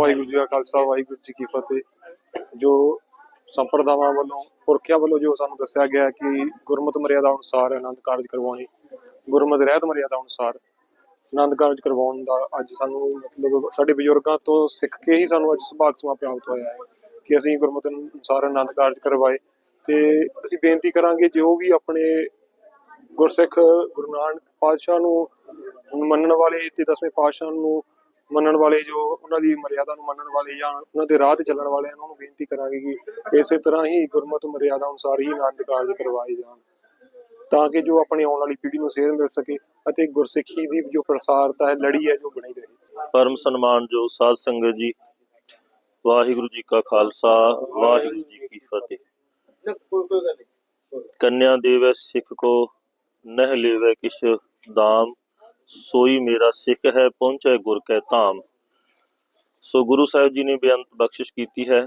ਵਾਹਿਗੁਰੂ ਜੀ ਕਾ ਖਾਲਸਾ, ਵਾਹਿਗੁਰੂ ਜੀ ਕੀ ਫਤਿਹ। ਜੋ ਸੰਪਰਦਾਵਾਂ ਵੱਲੋਂ, ਪੁਰਖਿਆਂ ਵੱਲੋਂ ਜੋ ਸਾਨੂੰ ਦੱਸਿਆ ਗਿਆ ਕਿ ਗੁਰਮਤ ਮਰਿਆਦਾ ਅਨੁਸਾਰ ਆਨੰਦ ਕਾਰਜ ਕਰਵਾਉਣੀ, ਗੁਰਮਤ ਰਹਿਤ ਮਰਿਆਦਾ ਅਨੁਸਾਰ ਆਨੰਦ ਕਾਰਜ ਕਰਵਾਉਣ ਦਾ ਅੱਜ ਸਾਨੂੰ ਮਤਲਬ ਸਾਡੇ ਬਜ਼ੁਰਗਾਂ ਤੋਂ ਸਿੱਖ ਕੇ ਹੀ ਸਾਨੂੰ ਅੱਜ ਸੁਭਾਗ ਸਮਾ ਪ੍ਰਾਪਤ ਹੋਇਆ ਹੈ ਕਿ ਅਸੀਂ ਗੁਰਮਤ ਅਨੁਸਾਰ ਆਨੰਦ ਕਾਰਜ ਕਰਵਾਏ। ਤੇ ਅਸੀਂ ਬੇਨਤੀ ਕਰਾਂਗੇ ਜੋ ਵੀ ਆਪਣੇ ਗੁਰਸਿੱਖ ਗੁਰੂ ਨਾਨਕ ਪਾਤਸ਼ਾਹ ਨੂੰ ਮੰਨਣ ਵਾਲੇ ਤੇ ਦਸਵੇਂ ਪਾਤਸ਼ਾਹ ਨੂੰ ਮੰਨਣ ਵਾਲੇ ਜੋ ਉਹਨਾਂ ਦੀ ਮਰਿਆਦਾ ਨੂੰ ਮੰਨਣ ਵਾਲੇ ਜਾਂ ਉਹਨਾਂ ਦੇ ਰਾਹ ਤੇ ਚੱਲਣ ਵਾਲਿਆਂ ਨੂੰ ਬੇਨਤੀ ਕਰਾਂਗੇ ਕਿ ਇਸੇ ਤਰ੍ਹਾਂ ਹੀ ਗੁਰਮਤ ਮਰਿਆਦਾ ਅਨੁਸਾਰ ਹੀ ਆਨੰਦ ਕਾਰਜ ਕਰਵਾਏ ਜਾਣ, ਤਾਂ ਕਿ ਜੋ ਆਪਣੀ ਆਉਣ ਵਾਲੀ ਪੀੜ੍ਹੀ ਨੂੰ ਸੇਧ ਮਿਲ ਸਕੇ ਅਤੇ ਗੁਰਸਿੱਖੀ ਦੀ ਜੋ ਪ੍ਰਸਾਰਤਾ ਹੈ, ਲੜੀ ਹੈ, ਜੋ ਬਣੀ ਰਹੇ। ਪਰਮ ਸਨਮਾਨ ਜੋ ਸਾਧ ਸੰਗਤ ਜੀ, ਵਾਹਿਗੁਰੂ ਜੀ ਕਾ ਖਾਲਸਾ, ਵਾਹਿਗੁਰੂ ਜੀ ਕੀ ਫਤਿਹ। ਕੰਨਿਆ ਦੇਵੈ ਸਿੱਖ ਕੋ, ਨਹਿ ਲੇਵੈ ਕਿਛ ਦਾਮ। ਸੋਈ ਮੇਰਾ ਸਿੱਖ ਹੈ, ਪਹੁੰਚੈ ਗੁਰ ਕੈ ਧਾਮ। ਸੋ ਗੁਰੂ ਸਾਹਿਬ ਜੀ ਨੇ ਬੇਅੰਤ ਬਖਸ਼ਿਸ਼ ਕੀਤੀ ਹੈ।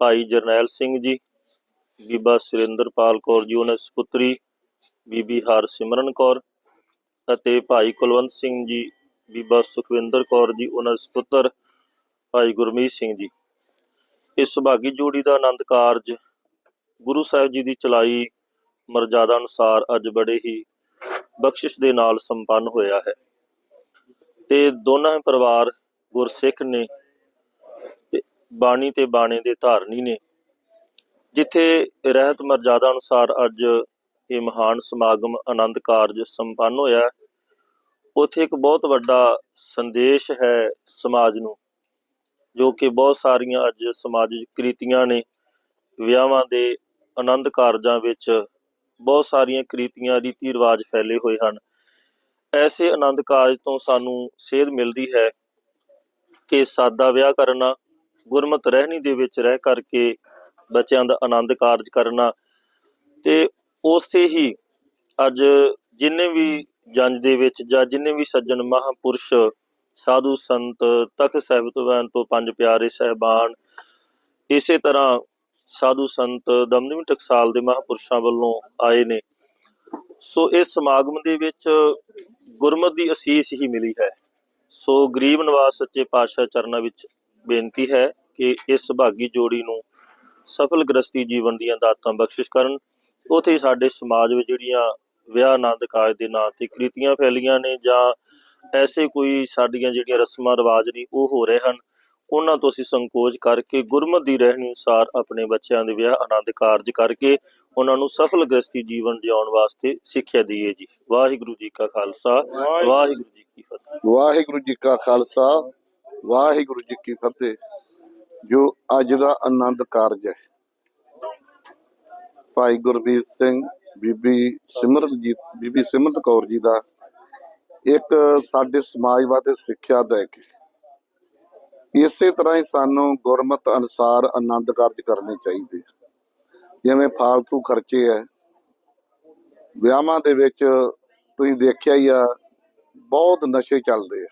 ਭਾਈ ਜਰਨੈਲ ਸਿੰਘ ਜੀ, ਬੀਬਾ ਸੁਰਿੰਦਰਪਾਲ ਕੌਰ ਜੀ, ਉਹਨਾਂ ਦੀ ਸੁਪੁੱਤਰੀ ਬੀਬੀ ਹਰਸਿਮਰਨ ਕੌਰ ਅਤੇ ਭਾਈ ਕੁਲਵੰਤ ਸਿੰਘ ਜੀ, ਬੀਬਾ ਸੁਖਵਿੰਦਰ ਕੌਰ ਜੀ, ਉਹਨਾਂ ਦੇ ਸੁਪੁੱਤਰ ਭਾਈ ਗੁਰਮੀਤ ਸਿੰਘ ਜੀ। ਇਸ ਸੁਭਾਗੀ ਜੋੜੀ ਦਾ ਆਨੰਦ ਕਾਰਜ ਗੁਰੂ ਸਾਹਿਬ ਜੀ ਦੀ ਚਲਾਈ ਮਰਜ਼ਾਦਾ ਅਨੁਸਾਰ ਅੱਜ ਬੜੇ ਹੀ ਬਖਸ਼ਿਸ਼ ਦੇ ਨਾਲ ਸੰਪੰਨ ਹੋਇਆ ਹੈ। ਤੇ ਦੋਨਾਂ ਪਰਿਵਾਰ ਗੁਰਸਿੱਖ ਨੇ ਤੇ ਬਾਣੀ ਤੇ ਬਾਣੇ ਦੇ ਧਾਰਨੀ ਨੇ। ਜਿੱਥੇ ਰਹਿਤ ਮਰਜ਼ਾਦਾ ਅਨੁਸਾਰ ਅੱਜ ਇਹ ਮਹਾਨ ਸਮਾਗਮ ਆਨੰਦ ਕਾਰਜ ਸੰਪੰਨ ਹੋਇਆ ਹੈ, ਉੱਥੇ ਇੱਕ ਬਹੁਤ ਵੱਡਾ ਸੰਦੇਸ਼ ਹੈ ਸਮਾਜ ਨੂੰ ਜੋ ਕਿ ਬਹੁਤ ਸਾਰੀਆਂ ਅੱਜ ਸਮਾਜਿਕ ਕ੍ਰੀਤੀਆਂ ਨੇ ਵਿਆਹਾਂ ਦੇ ਆਨੰਦ ਕਾਰਜਾਂ ਵਿੱਚ ਬਹੁਤ ਸਾਰੀਆਂ ਕ੍ਰੀਤੀਆਂ, ਰੀਤੀ ਰਿਵਾਜ ਫੈਲੇ ਹੋਏ ਹਨ। ਐਸੇ ਆਨੰਦ ਕਾਰਜ ਤੋਂ ਸਾਨੂੰ ਸੇਧ ਮਿਲਦੀ ਹੈ ਕਿ ਸਾਦਾ ਵਿਆਹ ਕਰਨਾ, ਗੁਰਮਤ ਰਹਿਣੀ ਦੇ ਵਿੱਚ ਰਹਿ ਕਰਕੇ ਬੱਚਿਆਂ ਦਾ ਆਨੰਦ ਕਾਰਜ ਕਰਨਾ ਤੇ ਉਸੇ ਹੀ ਅੱਜ ਜਿੰਨੇ ਵੀ ਜੰਜ ਦੇ ਵਿੱਚ ਜਾਂ ਜਿੰਨੇ ਵੀ ਸੱਜਣ ਮਹਾਪੁਰਸ਼, ਸਾਧੂ ਸੰਤ, ਤਖਤ ਸਾਹਿਬ ਤੋਂ ਪੰਜ ਪਿਆਰੇ ਸਹਿਬਾਨ, ਇਸੇ ਤਰ੍ਹਾਂ ਸਾਧੂ ਸੰਤ ਦਮਦਮੀ ਟਕਸਾਲ ਦੇ ਮਹਾਂਪੁਰਸ਼ਾਂ ਵੱਲੋਂ ਆਏ ਨੇ। ਸੋ ਇਸ ਸਮਾਗਮ ਦੇ ਵਿੱਚ ਗੁਰਮਤ ਦੀ ਅਸੀਸ ਹੀ ਮਿਲੀ ਹੈ। ਸੋ ਗਰੀਬ ਨਿਵਾਸ ਸੱਚੇ ਪਾਤਸ਼ਾਹ ਚਰਨਾਂ ਵਿੱਚ ਬੇਨਤੀ ਹੈ ਕਿ ਇਸ ਸੁਭਾਗੀ ਜੋੜੀ ਨੂੰ ਸਫਲ ਗ੍ਰਸਤੀ ਜੀਵਨ ਦੀਆਂ ਦਾਤਾਂ ਬਖਸ਼ਿਸ਼ ਕਰਨ। ਉਥੇ ਸਾਡੇ ਸਮਾਜ ਵਿੱਚ ਜਿਹੜੀਆਂ ਵਿਆਹ ਆਨੰਦ ਕਾਰਜ ਦੇ ਨਾਂ ਤੇ ਕ੍ਰਿਤੀਆਂ ਫੈਲੀਆਂ ਨੇ ਜਾਂ ਐਸੇ ਕੋਈ ਸਾਡੀਆਂ ਜਿਹੜੀਆਂ ਰਸਮਾਂ ਰਿਵਾਜ ਨਹੀਂ ਉਹ ਹੋ ਰਹੇ ਹਨ। ਉਹਨਾਂ ਤੋਂ ਅਸੀਂ ਸੰਕੋਚ ਕਰਕੇ ਗੁਰਮਤ ਦੀ ਰਹਿਣੀ ਅਨੁਸਾਰ ਆਪਣੇ ਬੱਚਿਆਂ ਦੇ ਵਿਆਹ ਆਨੰਦ ਕਾਰਜ ਕਰਕੇ ਉਹਨਾਂ ਨੂੰ ਸਫਲ ਗ੍ਰਸਤੀ ਜੀਵਨ ਜਿਉਣ ਵਾਸਤੇ ਸਿੱਖਿਆ ਦਈਏ ਜੀ। ਵਾਹਿਗੁਰੂ ਜੀ ਕਾ ਖਾਲਸਾ ਵਾਹਿਗੁਰੂ ਜੀ ਕੀ ਫਤਿਹ। ਵਾਹਿਗੁਰੂ ਜੀ ਕਾ ਖਾਲਸਾ ਵਾਹਿਗੁਰੂ ਜੀ ਕੀ ਫਤਿਹ। ਜੋ ਅੱਜ ਦਾ ਆਨੰਦ ਕਾਰਜ ਹੈ। ਭਾਈ ਗੁਰਬੀਰ ਸਿੰਘ ਬੀਬੀ ਸਿਮਰਤ ਜੀ ਬੀਬੀ ਸਿਮਰਤ ਕੌਰ ਜੀ ਦਾ ਇੱਕ ਸਾਡੇ ਸਮਾਜ ਵਾਸਤੇ ਸਿੱਖਿਆ ਦੇ ਕੇ ਇਸੇ ਤਰ੍ਹਾਂ ਹੀ ਸਾਨੂੰ ਗੁਰਮਤ ਅਨੁਸਾਰ ਆਨੰਦ ਕਾਰਜ ਕਰਨੇ ਚਾਹੀਦੇ ਜਿਵੇਂ ਫਾਲਤੂ ਖਰਚੇ ਹੈ ਵਿਆਹਾਂ ਦੇ ਵਿੱਚ ਤੁਸੀਂ ਦੇਖਿਆ ਹੀ ਆ, ਬਹੁਤ ਨਸ਼ੇ ਚੱਲਦੇ ਆ।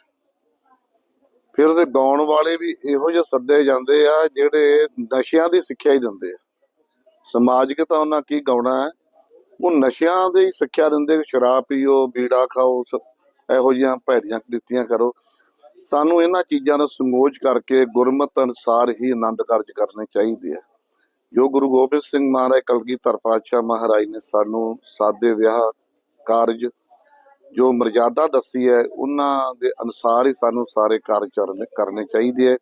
ਫਿਰ ਉਹਦੇ ਗਾਉਣ ਵਾਲੇ ਵੀ ਇਹੋ ਜਿਹੇ ਸੱਦੇ ਜਾਂਦੇ ਆ, ਜਿਹੜੇ ਨਸ਼ਿਆਂ ਦੀ ਸਿੱਖਿਆ ਹੀ ਦਿੰਦੇ ਆ। ਸਮਾਜਿਕ ਤਾਂ ਉਹਨਾਂ ਕੀ ਗਾਉਣਾ ਹੈ? ਉਹ ਨਸ਼ਿਆਂ ਦੀ ਸਿੱਖਿਆ ਦਿੰਦੇ ਸ਼ਰਾਬ ਪੀਓ, ਬੀੜਾ ਖਾਓ ਇਹੋ ਜਿਹੀਆਂ ਭੈੜੀਆਂ ਕ੍ਰਿਤੀਆਂ ਕਰੋ। ਸਾਨੂੰ ਇਹਨਾਂ ਚੀਜ਼ਾਂ ਦਾ ਸਮੋਚ ਕਰਕੇ ਗੁਰਮਤ ਅਨੁਸਾਰ ਹੀ ਆਨੰਦ ਕਾਰਜ ਕਰਨੇ ਚਾਹੀਦੇ ਆ। ਜੋ ਗੁਰੂ ਗੋਬਿੰਦ ਸਿੰਘ ਮਹਾਰਾਜ ਕਲਗੀਧਰ ਪਾਤਸ਼ਾਹ ਮਹਾਰਾਜ ਨੇ ਸਾਨੂੰ ਸਾਦੇ ਵਿਆਹ ਕਾਰਜ ਜੋ ਮਰਜ਼ਾਦਾ ਦੱਸੀ ਹੈ, ਉਹਨਾਂ ਦੇ ਅਨੁਸਾਰ ਹੀ ਸਾਨੂੰ ਸਾਰੇ ਕਾਰਜ ਕਰਨੇ ਚਾਹੀਦੇ ਹੈ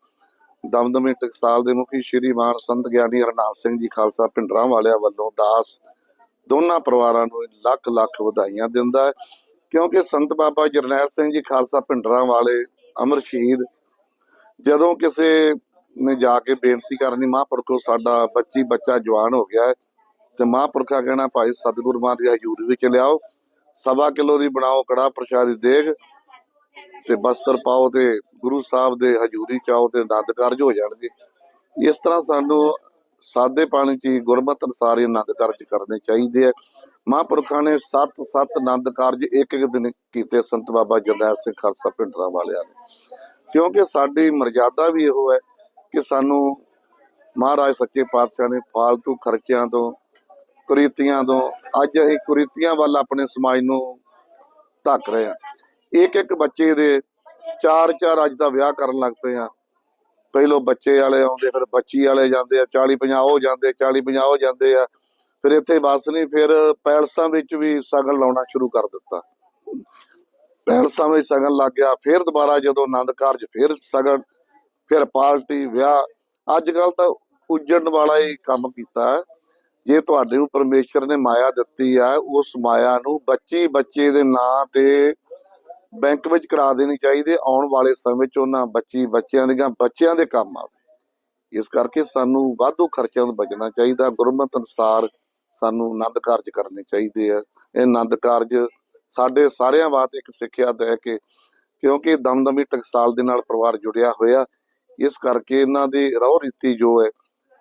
ਦਮਦਮੀ ਟਕਸਾਲ ਦੇ ਮੁਖੀ ਸ਼੍ਰੀ ਮਾਨ ਸੰਤ ਗਿਆਨੀ ਹਰਨਾਮ ਸਿੰਘ ਜੀ ਖਾਲਸਾ ਪਿੰਡਰਾਂ ਵਾਲਿਆਂ ਵੱਲੋਂ ਦਾਸ ਦੋਨਾਂ ਪਰਿਵਾਰਾਂ ਨੂੰ ਲੱਖ ਲੱਖ ਵਧਾਈਆਂ ਦਿੰਦਾ ਹੈ। ਕਿਉਂਕਿ ਸੰਤ ਬਾਬਾ ਜਰਨੈਲ ਸਿੰਘ ਜੀ ਖਾਲਸਾ ਪਿੰਡਰਾਂ ਵਾਲੇ ਅਮਰ ਸ਼ਹੀਦ। ਜਦੋਂ ਕਿਸੇ ਨੇ ਜਾ ਕੇ ਬੇਨਤੀ ਕਰਨੀ, ਮਹਾਂਪੁਰਖੋ, ਸਾਡਾ ਬੱਚੀ, ਬੱਚਾ ਜਵਾਨ ਹੋ ਗਿਆ ਤੇ ਮਹਾਂਪੁਰਖਾ ਕਹਿਣਾ, ਭਾਈ ਸਤਿਗੁਰੂ ਮਾਂ ਦੀ ਹਜ਼ੂਰੀ ਵਿੱਚ ਲਿਆਓ, ਸਵਾ ਕਿਲੋ ਦੀ ਬਣਾਓ ਕੜਾ ਪ੍ਰਸ਼ਾਦ ਦੀ ਦੇਗ, ਤੇ ਬਸਤਰ ਪਾਓ, ਤੇ ਗੁਰੂ ਸਾਹਿਬ ਦੇ ਹਜ਼ੂਰੀ ਚ ਆਓ, ਤੇ ਆਨੰਦ ਕਾਰਜ ਹੋ ਜਾਣਗੇ। ਇਸ ਤਰ੍ਹਾਂ ਸਾਨੂੰ ਸਾਦੇ ਪਾਣੀ ਚ ਗੁਰਮਤਿ ਅਨੁਸਾਰ ਆਨੰਦ ਕਾਰਜ ਕਰਨੇ ਚਾਹੀਦੇ ਆ। ਮਹਾਂਪੁਰਖਾਂ ਨੇ ਸੱਤ ਸੱਤ ਆਨੰਦ ਕਾਰਜ ਇੱਕ ਇੱਕ ਦਿਨ ਕੀਤੇ ਸੰਤ ਬਾਬਾ ਜਰਨੈਲ ਸਿੰਘ ਖਾਲਸਾ ਪਿੰਡਰਾਂ ਵਾਲਿਆਂ ਨੇ। ਕਿਉਂਕਿ ਸਾਡੀ ਮਰਜ਼ਾਦਾ ਵੀ ਇਹੋ ਹੈ ਕਿ ਸਾਨੂੰ ਮਹਾਰਾਜ ਸੱਚੇ ਪਾਤਸ਼ਾਹ ਨੇ ਫਾਲਤੂ ਖਰਚਿਆਂ ਤੋਂ, ਕੁਰੀਤੀਆਂ ਤੋਂ, ਅੱਜ ਅਸੀਂ ਕੁਰੀਤੀਆਂ ਵੱਲ ਆਪਣੇ ਸਮਾਜ ਨੂੰ ਧੱਕ ਰਹੇ ਹਾਂ। ਇੱਕ ਇੱਕ ਬੱਚੇ ਦੇ ਚਾਰ ਚਾਰ ਅੱਜ ਦਾ ਵਿਆਹ ਕਰਨ ਲੱਗ ਪਏ ਆ ਪਹਿਲੋਂ ਬੱਚੇ ਵਾਲੇ ਆਉਂਦੇ, ਫਿਰ ਬੱਚੀ ਵਾਲੇ ਜਾਂਦੇ ਆ 40 50 ਉਹ ਜਾਂਦੇ 40 50 ਉਹ ਜਾਂਦੇ ਆ। ਫਿਰ ਇੱਥੇ ਬਸ ਨਹੀਂ, ਫਿਰ ਪੈਲਸਾਂ ਵਿੱਚ ਵੀ ਸਗਨ ਲਾਉਣਾ ਸ਼ੁਰੂ ਕਰ ਦਿੱਤਾ। ਪੈਲਸਾਂ ਵਿੱਚ ਸਗਨ ਲੱਗ ਗਿਆ, ਫਿਰ ਦੁਬਾਰਾ ਜਦੋਂ ਆਨੰਦ ਕਾਰਜ ਫਿਰ ਸਗਨ, ਫਿਰ ਪਾਰਟੀ, ਵਿਆਹ। ਅੱਜ ਕੱਲ ਤਾਂ ਉੱਜੜਨ ਵਾਲਾ ਹੀ ਕੰਮ ਕੀਤਾ ਜੇ ਤੁਹਾਡੇ ਨੂੰ ਪਰਮੇਸ਼ਰ ਨੇ ਮਾਇਆ ਦਿੱਤੀ ਆ ਉਸ ਮਾਇਆ ਨੂੰ ਬੱਚੀ ਬੱਚੇ ਦੇ ਨਾਂ ਤੇ ਬੈਂਕ ਵਿੱਚ ਕਰਾ ਦੇਣੀ ਚਾਹੀਦੀ ਹੈ। ਆਉਣ ਵਾਲੇ ਸਮੇਂ 'ਚ ਉਹਨਾਂ ਬੱਚੀ ਬੱਚਿਆਂ ਦੀਆਂ, ਬੱਚਿਆਂ ਦੇ ਕੰਮ ਆਵੇ। ਇਸ ਕਰਕੇ ਸਾਨੂੰ ਵਾਧੂ ਖਰਚਿਆਂ ਤੋਂ ਬਚਣਾ ਚਾਹੀਦਾ, ਗੁਰਮਤ ਅਨੁਸਾਰ ਸਾਨੂੰ ਆਨੰਦ ਕਾਰਜ ਕਰਨੇ ਚਾਹੀਦੇ ਆ। ਇਹ ਆਨੰਦ ਕਾਰਜ ਸਾਡੇ ਸਾਰਿਆਂ ਵਾਸਤੇ ਇੱਕ ਸਿੱਖਿਆ ਹੈ ਕਿ, ਕਿਉਂਕਿ ਦਮਦਮੀ ਟਕਸਾਲ ਦੇ ਨਾਲ ਪਰਿਵਾਰ ਜੁੜਿਆ ਹੋਇਆ। ਇਸ ਕਰਕੇ ਇਹਨਾਂ ਦੀ ਰਹੁ ਰੀਤੀ ਜੋ ਹੈ,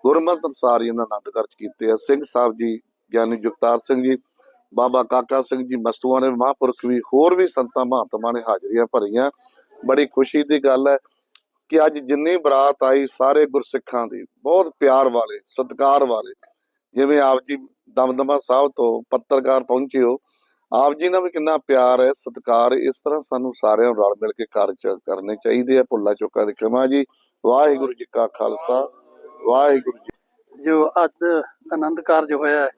ਗੁਰਮਤ ਅਨੁਸਾਰ ਇਹਨਾਂ ਆਨੰਦ ਕਾਰਜ ਕੀਤੇ ਆ। ਸਿੰਘ ਸਾਹਿਬ ਜੀ, ਗਿਆਨੀ ਜਗਤਾਰ ਸਿੰਘ ਜੀ, ਬਾਬਾ ਕਾਕਾ ਸਿੰਘ ਜੀ, ਮਸਤੂਆਂ ਨੇ ਮਹਾਂਪੁਰਖ ਵੀ, ਹੋਰ ਵੀ ਸੰਤਾਂ ਮਹਾਤਮਾ ਨੇ ਹਾਜ਼ਰੀਆਂ ਭਰੀਆਂ। ਬੜੀ ਖੁਸ਼ੀ ਦੀ ਗੱਲ ਹੈ ਕਿ ਅੱਜ ਜਿੰਨੀ ਬਰਾਤ ਆਈ ਸਾਰੇ ਗੁਰਸਿੱਖਾਂ ਦੀ, ਬਹੁਤ ਪਿਆਰ ਵਾਲੇ, ਸਤਿਕਾਰ ਵਾਲੇ, ਜਿਵੇਂ ਆਪ ਜੀ ਦਮਦਮਾ ਸਾਹਿਬ ਤੋਂ ਪੱਤਰਕਾਰ ਪਹੁੰਚੇ ਹੋ। ਆਪ ਜੀ ਨਾਲ ਵੀ ਕਿੰਨਾ ਪਿਆਰ ਹੈ, ਸਤਿਕਾਰ ਇਸ ਤਰ੍ਹਾਂ ਸਾਨੂੰ ਸਾਰਿਆਂ ਨੂੰ ਰਲ ਮਿਲ ਕੇ ਕਾਰਜ ਕਰਨੇ ਚਾਹੀਦੇ ਆ, ਭੁੱਲਾ ਚੁੱਕਾ ਦੀ ਖਿਮਾ ਜੀ, ਵਾਹਿਗੁਰੂ ਜੀ ਕਾ ਖਾਲਸਾ, ਵਾਹਿਗੁਰੂ ਜੀ ਜੋ ਅੱਜ ਆਨੰਦ ਕਾਰਜ ਹੋਇਆ ਹੈ,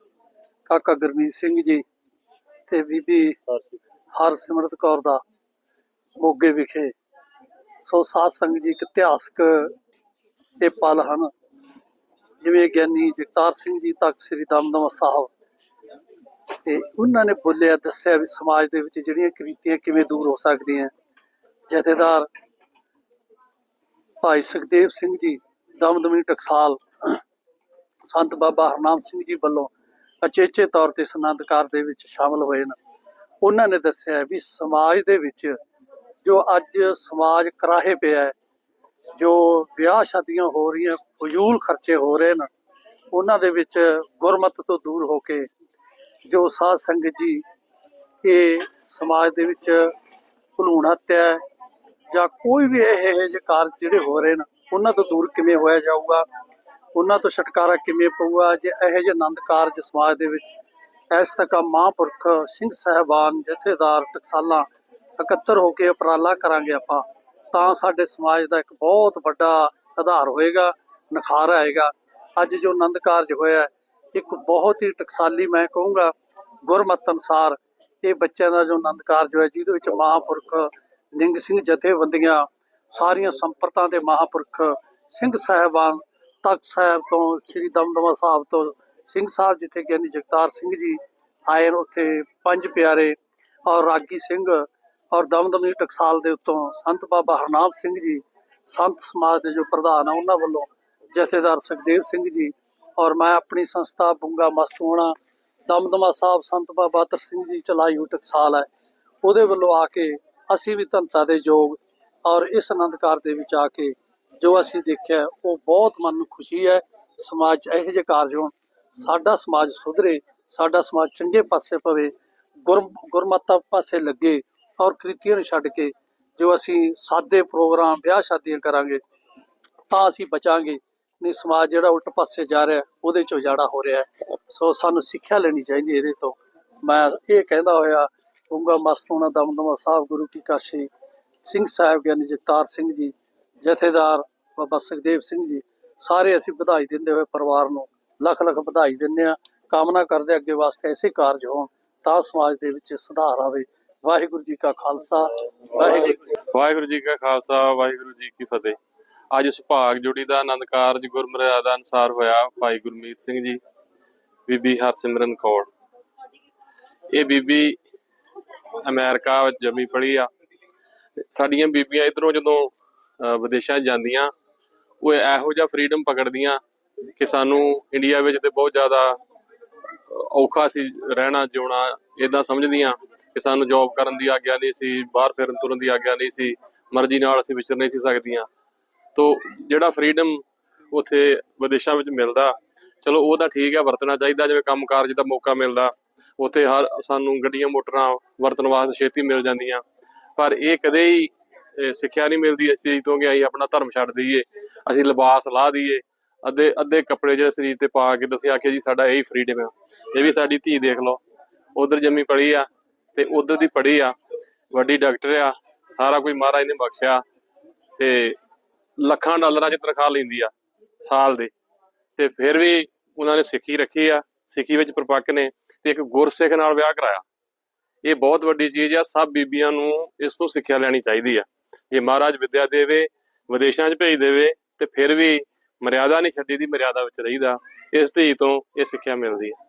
ਕਾਕਾ ਗੁਰਮੀਤ ਸਿੰਘ ਜੀ ਤੇ ਬੀਬੀ ਹਰਸਿਮਰਤ ਕੌਰ ਦਾ ਮੋਗੇ ਵਿਖੇ। ਸੋ ਸਾਧ ਸੰਗਤ ਜੀ ਇੱਕ ਇਤਿਹਾਸਕ ਇਹ ਪਲ ਹਨ। ਜਿਵੇਂ ਗਿਆਨੀ ਜਗਤਾਰ ਸਿੰਘ ਜੀ ਤਖਤ ਸ੍ਰੀ ਦਮਦਮਾ ਸਾਹਿਬ। ਤੇ ਉਹਨਾਂ ਨੇ ਬੋਲਿਆ, ਦੱਸਿਆ ਵੀ ਸਮਾਜ ਦੇ ਵਿੱਚ ਜਿਹੜੀਆਂ ਕ੍ਰਿਤੀਆਂ ਕਿਵੇਂ ਦੂਰ ਹੋ ਸਕਦੀਆਂ। ਜਥੇਦਾਰ ਭਾਈ ਸੁਖਦੇਵ ਸਿੰਘ ਜੀ, ਦਮਦਮੀ ਟਕਸਾਲ, ਸੰਤ ਬਾਬਾ ਹਰਨਾਮ ਸਿੰਘ ਜੀ ਵੱਲੋਂ ਅਚੇਚੇ ਤੌਰ ਤੇ ਇਸ ਦੇ ਵਿੱਚ ਸ਼ਾਮਲ ਹੋਏ ਨੇ। ਉਹਨਾਂ ਨੇ ਦੱਸਿਆ ਵੀ ਸਮਾਜ ਦੇ ਵਿੱਚ ਜੋ ਅੱਜ ਸਮਾਜ ਕਰਾਹੇ ਪਿਆ ਹੈ ਜੋ ਵਿਆਹ ਸ਼ਾਦੀਆਂ ਹੋ ਰਹੀਆਂ, ਫਜ਼ੂਲ ਖਰਚੇ ਹੋ ਰਹੇ ਨੇ, ਉਹਨਾਂ ਦੇ ਵਿੱਚ ਗੁਰਮਤ ਤੋਂ ਦੂਰ ਹੋ ਕੇ ਜੋ ਸਾਧ ਸੰਗਤ ਜੀ ਇਹ ਸਮਾਜ ਦੇ ਵਿੱਚ ਭਲੂਣ ਹੱਤਿਆ ਜਾਂ ਕੋਈ ਵੀ ਇਹ ਇਹੋ ਜਿਹੇ ਕਾਰਜ ਜਿਹੜੇ ਹੋ ਰਹੇ ਨੇ, ਉਹਨਾਂ ਤੋਂ ਦੂਰ ਕਿਵੇਂ ਹੋਇਆ ਜਾਊਗਾ, ਉਹਨਾਂ ਤੋਂ ਛੁਟਕਾਰਾ ਕਿਵੇਂ ਪਊਗਾ, ਜੇ ਇਹੋ ਜਿਹੇ ਆਨੰਦ ਕਾਰਜ ਸਮਾਜ ਦੇ ਵਿੱਚ ਇਸ ਤੱਕ ਮਹਾਂਪੁਰਖ ਸਿੰਘ ਸਾਹਿਬਾਨ, ਜਥੇਦਾਰ, ਟਕਸਾਲਾਂ ਇਕੱਤਰ ਹੋ ਕੇ ਉਪਰਾਲਾ ਕਰਾਂਗੇ ਆਪਾਂ। ਤਾਂ ਸਾਡੇ ਸਮਾਜ ਦਾ ਇੱਕ ਬਹੁਤ ਵੱਡਾ ਆਧਾਰ ਹੋਏਗਾ, ਨਖਾਰ ਆਏਗਾ। ਅੱਜ ਜੋ ਆਨੰਦ ਕਾਰਜ ਹੋਇਆ, ਇੱਕ ਬਹੁਤ ਹੀ ਟਕਸਾਲੀ ਮੈਂ ਕਹੂੰਗਾ, ਗੁਰਮਤ ਅਨਸਾਰ ਇਹ ਬੱਚਿਆਂ ਦਾ ਜੋ ਆਨੰਦ ਕਾਰਜ ਹੋਇਆ, ਜਿਹਦੇ ਵਿੱਚ ਮਹਾਂਪੁਰਖ ਨਿੰਗ ਸਿੰਘ ਜਥੇਬੰਦੀਆਂ, ਸਾਰੀਆਂ ਸੰਪਰਤਾਂ ਦੇ ਮਹਾਂਪੁਰਖ ਸਿੰਘ ਸਾਹਿਬਾਨ, ਤਖਤ ਸਾਹਿਬ ਤੋਂ, ਸ੍ਰੀ ਦਮਦਮਾ ਸਾਹਿਬ ਤੋਂ, ਸਿੰਘ ਸਾਹਿਬ ਜਿੱਥੇ ਗਿਆਨੀ ਜਗਤਾਰ ਸਿੰਘ ਜੀ ਆਏ ਨੇ ਉੱਥੇ ਪੰਜ ਪਿਆਰੇ ਔਰ ਰਾਗੀ ਸਿੰਘ ਔਰ ਦਮਦਮੀ ਟਕਸਾਲ ਦੇ ਉੱਤੋਂ ਸੰਤ ਬਾਬਾ ਹਰਨਾਮ ਸਿੰਘ ਜੀ, ਸੰਤ ਸਮਾਜ ਦੇ ਜੋ ਪ੍ਰਧਾਨ ਆ, ਉਹਨਾਂ ਵੱਲੋਂ ਜਥੇਦਾਰ ਸੁਖਦੇਵ ਸਿੰਘ ਜੀ ਔਰ ਮੈਂ ਆਪਣੀ ਸੰਸਥਾ ਬੁੰਗਾ ਮਸਤੂਣਾ ਦਮਦਮਾ ਸਾਹਿਬ ਸੰਤ ਬਾਬਾ ਤਰ ਸਿੰਘ ਜੀ ਚਲਾਈ ਹੋਈ ਟਕਸਾਲ ਹੈ, ਉਹਦੇ ਵੱਲੋਂ ਆ ਕੇ ਅਸੀਂ ਵੀ ਧੰਤਾ ਦੇ ਯੋਗ ਔਰ ਇਸ ਆਨੰਦ ਕਾਰ ਦੇ ਵਿੱਚ ਆ ਕੇ ਜੋ ਅਸੀਂ ਦੇਖਿਆ, ਉਹ ਬਹੁਤ ਮਨ ਨੂੰ ਖੁਸ਼ੀ ਹੈ, ਸਮਾਜ 'ਚ ਇਹੋ ਜਿਹੇ ਕਾਰਜ ਹੋਣ, ਸਾਡਾ ਸਮਾਜ ਸੁਧਰੇ, ਸਾਡਾ ਸਮਾਜ ਚੰਗੇ ਪਾਸੇ ਪਵੇ ਗੁਰ ਗੁਰਮਤਾ ਪਾਸੇ ਲੱਗੇ ਔਰ ਕ੍ਰਿਤੀਆਂ ਨੂੰ ਛੱਡ ਕੇ ਜੋ ਅਸੀਂ ਸਾਦੇ ਪ੍ਰੋਗਰਾਮ, ਵਿਆਹ ਸ਼ਾਦੀਆਂ ਕਰਾਂਗੇ, ਤਾਂ ਅਸੀਂ ਬਚਾਂਗੇ। ਨਹੀਂ, ਸਮਾਜ ਜਿਹੜਾ ਉਲਟ ਪਾਸੇ ਜਾ ਰਿਹਾ, ਉਹਦੇ ਚੋਂ ਜਾੜਾ ਹੋ ਰਿਹਾ ਸੋ ਸਾਨੂੰ ਸਿੱਖਿਆ ਲੈਣੀ ਚਾਹੀਦੀ ਹੈ ਇਹਦੇ ਤੋਂ। ਮੈਂ ਇਹ ਕਹਿੰਦਾ ਹੋਇਆ ਗੁੰਗਾ ਮਸਤੂਣਾ ਦਮਦਮਾ ਸਾਹਿਬ, ਗੁਰੂ ਕੀ ਕਾਸ਼ੀ ਸਿੰਘ ਸਾਹਿਬ, ਗਿਆਨੀ ਜਗਤਾਰ ਸਿੰਘ ਜੀ, ਜਥੇਦਾਰ ਬਾਬਾ ਸੁਖਦੇਵ ਸਿੰਘ ਜੀ, ਸਾਰੇ ਅਸੀਂ ਵਧਾਈ ਦਿੰਦੇ ਹੋਏ ਪਰਿਵਾਰ ਨੂੰ, ਲੱਖ ਲੱਖ ਵਧਾਈ ਦਿੰਦੇ ਆ ਕਾਮਨਾ ਕਰਦੇ ਅੱਗੇ ਵਾਸਤੇ ਐਸੇ ਕਾਰਜ ਹੋਣ ਤਾਂ ਸਮਾਜ ਦੇ ਵਿੱਚ ਸੁਧਾਰ ਆਵੇ। ਵਾਹਿਗੁਰੂ ਜੀ ਕਾ ਖਾਲਸਾ, ਵਾਹਿਗੁਰੂ ਵਾਹਿਗੁਰੂ ਜੀ ਕਾ ਖਾਲਸਾ, ਵਾਹਿਗੁਰੂ ਜੀ ਕੀ ਫਤਿਹ। ਅੱਜ ਸੁਭਾਗ ਜੁੜੀ ਦਾ ਆਨੰਦ ਕਾਰਜ ਗੁਰਮਰਿਆਦਾ ਅਨੁਸਾਰ ਹੋਇਆ ਭਾਈ ਗੁਰਮੀਤ ਸਿੰਘ ਜੀ, ਬੀਬੀ ਹਰਸਿਮਰਨ ਕੌਰ। ਇਹ ਬੀਬੀ ਅਮਰੀਕਾ ਵਿੱਚ ਜੰਮੀ ਪੜੀ ਆ। ਸਾਡੀਆਂ ਬੀਬੀਆਂ ਇਧਰੋਂ ਜਦੋਂ ਵਿਦੇਸ਼ਾਂ 'ਚ ਜਾਂਦੀਆਂ, ਉਹ ਇਹੋ ਜਿਹਾ ਫਰੀडम ਪਕੜਦੀਆਂ ਕਿ ਸਾਨੂੰ ਇੰਡੀਆ ਵਿੱਚ ਤੇ ਬਹੁਤ ਜ਼ਿਆਦਾ ਔਖਾ ਸੀ ਰਹਿਣਾ ਜਿਉਣਾ ਇਦਾਂ ਸਮਝਦੀਆਂ। ਕਿ ਸਾਨੂੰ ਜੌਬ ਕਰਨ ਦੀ ਆਗਿਆ ਨਹੀਂ ਸੀ, ਬਾਹਰ ਫਿਰਨ ਤੁਰਨ ਦੀ ਆਗਿਆ ਨਹੀਂ ਸੀ, ਮਰਜ਼ੀ ਨਾਲ ਅਸੀਂ ਵਿਚਰ ਨਹੀਂ ਸੀ ਸਕਦੀਆਂ। ਤੋਂ ਜਿਹੜਾ ਫਰੀडम ਉਥੇ ਵਿਦੇਸ਼ਾਂ ਵਿੱਚ ਮਿਲਦਾ, ਚਲੋ ਉਹ ਤਾਂ ਠੀਕ ਹੈ, ਵਰਤਣਾ ਚਾਹੀਦਾ, ਜਿਵੇਂ ਕੰਮ ਕਾਰਜ ਦਾ ਮੌਕਾ ਮਿਲਦਾ। ਉਥੇ ਹਰ ਸਾਨੂੰ ਗੱਡੀਆਂ, ਮੋਟਰਾਂ ਵਰਤਣ ਵਾਸਤੇ ਛੇਤੀ ਮਿਲ ਜਾਂਦੀਆਂ। ਪਰ ਇਹ ਕਦੇ ਹੀ ਸਿੱਖਿਆ ਨਹੀਂ ਮਿਲਦੀ ਇਸ ਚੀਜ਼ ਤੋਂ ਕਿ ਅਸੀਂ ਆਪਣਾ ਧਰਮ ਛੱਡ ਦਈਏ, ਅਸੀਂ ਲਿਬਾਸ ਲਾ ਦਈਏ, ਅੱਧੇ ਅੱਧੇ ਕੱਪੜੇ ਜਿਹੜੇ ਸਰੀਰ ਤੇ ਪਾ ਕੇ ਤੁਸੀਂ ਆਖਿਆ ਜੀ ਸਾਡਾ ਇਹੀ ਫਰੀडम ਹੈ ਇਹ ਵੀ ਸਾਡੀ ਧੀ ਦੇਖ ਲਓ, ਉਧਰ ਜੰਮੀ ਪੜੀ ਆ ਤੇ ਉਧਰ ਦੀ ਪੜ੍ਹੀ ਆ, ਵੱਡੀ ਡਾਕਟਰ ਆ, ਸਾਰਾ ਕੋਈ ਮਹਾਰਾਜ ਨੇ ਬਖਸ਼ਿਆ ਤੇ ਲੱਖਾਂ ਡਾਲਰਾਂ 'ਚ ਤਨਖਾਹ ਲੈਂਦੀ ਆ ਸਾਲ ਦੇ ਤੇ ਫਿਰ ਵੀ ਉਹਨਾਂ ਨੇ ਸਿੱਖੀ ਰੱਖੀ ਆ, ਸਿੱਖੀ ਵਿੱਚ ਪ੍ਰਪੱਕ ਨੇ ਤੇ ਇੱਕ ਗੁਰਸਿੱਖ ਨਾਲ ਵਿਆਹ ਕਰਾਇਆ। ਇਹ ਬਹੁਤ ਵੱਡੀ ਚੀਜ਼ ਆ, ਸਭ ਬੀਬੀਆਂ ਨੂੰ ਇਸ ਤੋਂ ਸਿੱਖਿਆ ਲੈਣੀ ਚਾਹੀਦੀ ਆ। ਜੇ ਮਹਾਰਾਜ ਵਿਦਿਆ ਦੇਵੇ, ਵਿਦੇਸ਼ਾਂ 'ਚ ਭੇਜ ਦੇਵੇ ਤੇ ਫਿਰ ਵੀ ਮਰਿਆਦਾ ਨਹੀਂ ਛੱਡੀ ਦੀ, ਮਰਿਆਦਾ ਵਿੱਚ ਰਹੀਦਾ। ਇਸ ਧੀ ਤੋਂ ਇਹ ਸਿੱਖਿਆ ਮਿਲਦੀ ਹੈ